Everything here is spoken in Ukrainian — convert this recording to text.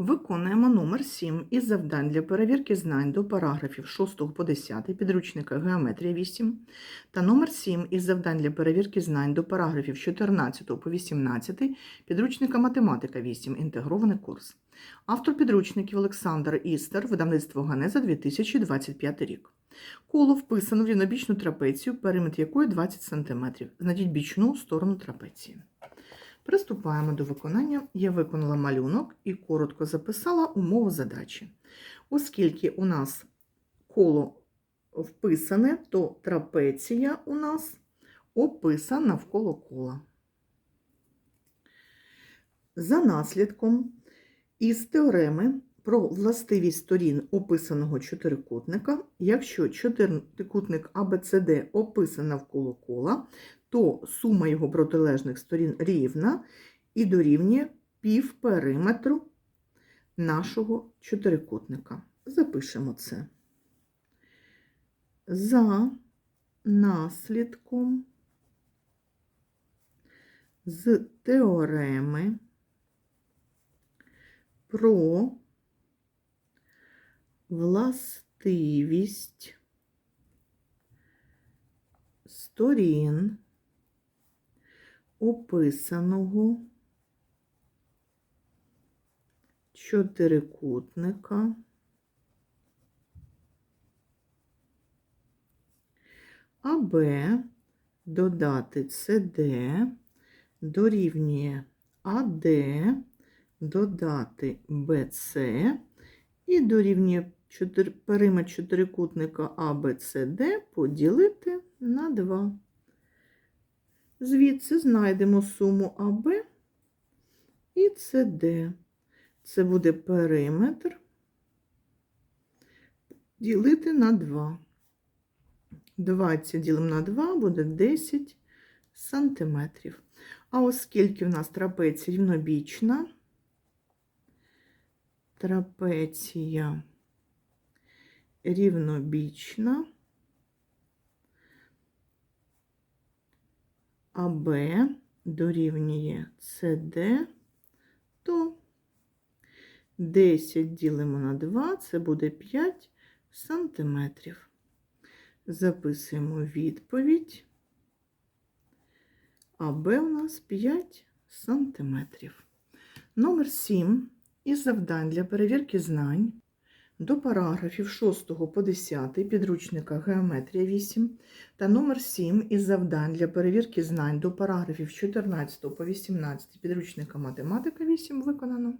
Виконуємо номер 7 із завдань для перевірки знань до параграфів 6 по 10 підручника Геометрія 8 та номер 7 із завдань для перевірки знань до параграфів 14 по 18 підручника Математика 8 інтегрований курс. Автор підручників Олександр Істер, видавництво Ганеза 2025 рік. Коло вписано в рівнобічну трапецію, периметр якої 20 см. Знайдіть бічну сторону трапеції. Приступаємо до виконання. Я виконала малюнок і коротко записала умову задачі. Оскільки у нас коло вписане, то трапеція у нас описана навколо кола. За наслідком із теореми про властивість сторін описаного чотирикутника, якщо чотирикутник ABCD описаний навколо кола, то сума його протилежних сторін рівна і дорівнює півпериметру нашого чотирикутника. Запишемо це. За наслідком з теореми про властивість сторін описаного чотирикутника АБ додати СД дорівнює АД додати БЦ і дорівнює периметр чотирикутника ABCD поділити на 2. Звідси знайдемо суму АБ і СД. Це буде периметр ділити на 2. 20 ділимо на 2 буде 10 сантиметрів. А оскільки в нас трапеція рівнобічна, трапеція рівнобічна, АБ дорівнює СД, то 10 ділимо на 2, це буде 5 сантиметрів. Записуємо відповідь. АБ у нас 5 сантиметрів. Номер 7 із завдань для перевірки знань до параграфів 6 по 10 підручника Геометрія 8 та номер 7 із завдань для перевірки знань до параграфів 14 по 18 підручника Математика 8 виконано.